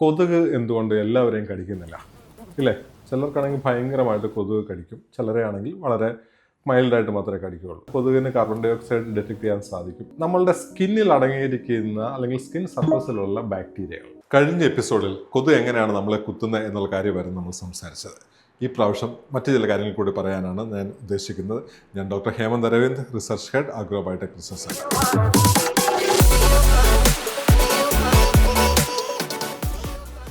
കൊതുക് എന്തുകൊണ്ട് എല്ലാവരെയും കടിക്കുന്നില്ല? ഇല്ലേ? ചിലർക്കാണെങ്കിൽ ഭയങ്കരമായിട്ട് കൊതുക് കടിക്കും. ചിലരെ ആണെങ്കിൽ വളരെ മൈൽഡായിട്ട് മാത്രമേ കടിക്കുകയുള്ളൂ. കൊതുകിന് കാർബൺ ഡൈ ഓക്സൈഡ് ഡിറ്റക്ട് ചെയ്യാൻ സാധിക്കും. നമ്മളുടെ സ്കിന്നിൽ അടങ്ങിയിരിക്കുന്ന അല്ലെങ്കിൽ സ്കിൻ സർഫസിലുള്ള ബാക്ടീരിയകൾ. കഴിഞ്ഞ എപ്പിസോഡിൽ കൊതു എങ്ങനെയാണ് നമ്മളെ കുത്തുന്നത് എന്നുള്ള കാര്യമായിരുന്നു നമ്മൾ സംസാരിച്ചത്. ഈ പ്രാവശ്യം മറ്റു ചില കാര്യങ്ങൾ കൂടി പറയാനാണ് ഞാൻ ഉദ്ദേശിക്കുന്നത്. ഞാൻ doctor Hemant Aravind research head agro biotech research centre.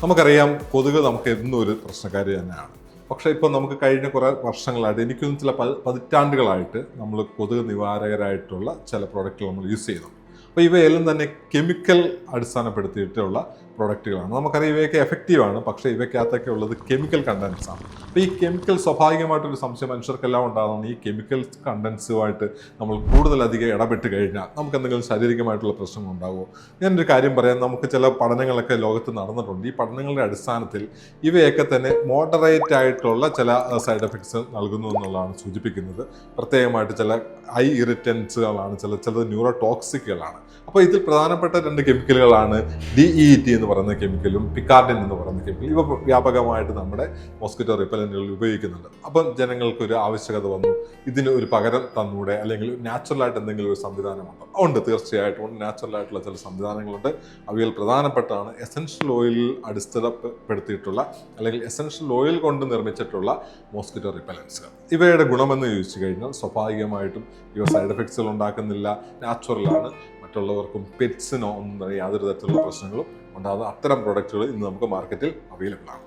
നമുക്കറിയാം കൊതുക് നമുക്ക് എന്നും ഒരു പ്രശ്നക്കാരി തന്നെയാണ്. പക്ഷേ ഇപ്പോൾ നമുക്ക് കഴിഞ്ഞ കുറേ വർഷങ്ങളായിട്ട് എനിക്കൊന്നും ചില പതിറ്റാണ്ടുകളായിട്ട് നമ്മൾ കൊതുക് നിവാരകരായിട്ടുള്ള ചില പ്രോഡക്റ്റുകൾ നമ്മൾ യൂസ് ചെയ്യുന്നു അപ്പോൾ ഇവയെല്ലാം തന്നെ കെമിക്കൽ അടിസ്ഥാനപ്പെടുത്തിയിട്ടുള്ള പ്രോഡക്റ്റുകളാണ് നമുക്കറിയാം ഇവയൊക്കെ എഫക്റ്റീവാണ് പക്ഷേ ഇവയ്ക്കകത്തൊക്കെ ഉള്ളത് കെമിക്കൽ കണ്ടൻസ് ആണ്. അപ്പോൾ ഈ കെമിക്കൽ സ്വാഭാവികമായിട്ടൊരു സംശയം മനുഷ്യർക്കെല്ലാം ഉണ്ടാകുന്ന ഈ കെമിക്കൽ കണ്ടൻസുമായിട്ട് നമ്മൾ കൂടുതലധികം ഇടപെട്ട് കഴിഞ്ഞാൽ നമുക്ക് എന്തെങ്കിലും ശാരീരികമായിട്ടുള്ള പ്രശ്നങ്ങൾ ഉണ്ടാകുമോ ഞാനൊരു കാര്യം പറയാം. നമുക്ക് ചില പഠനങ്ങളൊക്കെ ലോകത്ത് നടന്നിട്ടുണ്ട്. ഈ പഠനങ്ങളുടെ അടിസ്ഥാനത്തിൽ ഇവയൊക്കെ തന്നെ മോഡറേറ്റ് ആയിട്ടുള്ള ചില സൈഡ് എഫക്ട്സ് നൽകുന്നു എന്നുള്ളതാണ് സൂചിപ്പിക്കുന്നത്. പ്രത്യേകമായിട്ട് ചില ഐ ഇറിറ്റൻസുകളാണ് ചില ചിലത് ന്യൂറോ ടോക്സിക്കുകളാണ് അപ്പോൾ ഇതിൽ പ്രധാനപ്പെട്ട രണ്ട് കെമിക്കലുകളാണ് ഡി ഇ ടി എന്ന് പറയുന്ന കെമിക്കലും പിക്കാർഡിൻ എന്ന് പറയുന്ന കെമിക്കൽ ഇവ വ്യാപകമായിട്ട് നമ്മുടെ മോസ്കിറ്റോ റിപ്പലന്റുകളിൽ ഉപയോഗിക്കുന്നുണ്ട്. അപ്പം ജനങ്ങൾക്ക് ഒരു ആവശ്യകത വന്നു. ഇതിന് ഒരു പകരം തന്നൂടെ? അല്ലെങ്കിൽ നാച്ചുറലായിട്ട് എന്തെങ്കിലും ഒരു സംവിധാനമുണ്ടോ? ഉണ്ട്. തീർച്ചയായിട്ടും ഉണ്ട്. നാച്ചുറലായിട്ടുള്ള ചില സംവിധാനങ്ങളുണ്ട്. അവയിൽ പ്രധാനപ്പെട്ടാണ് എസൻഷ്യൽ ഓയിലിൽ അടിസ്ഥാനപ്പെടുത്തിയിട്ടുള്ള അല്ലെങ്കിൽ എസൻഷ്യൽ ഓയിൽ കൊണ്ട് നിർമ്മിച്ചിട്ടുള്ള മോസ്കിറ്റോ റിപ്പലൻസുകൾ. ഇവയുടെ ഗുണമെന്ന് ചോദിച്ചു കഴിഞ്ഞാൽ സ്വാഭാവികമായിട്ടും ഇവ സൈഡ് എഫക്ട്സുകൾ ഉണ്ടാക്കുന്നില്ല. നാച്ചുറലാണ്. മറ്റുള്ളവർക്കും പെറ്റ്സിനോ ഒന്നും യാതൊരു തരത്തിലുള്ള പ്രശ്നങ്ങളും ഉണ്ടാകുന്ന അത്തരം പ്രൊഡക്റ്റുകൾ ഇന്ന് നമുക്ക് മാർക്കറ്റിൽ അവൈലബിൾ ആണ്.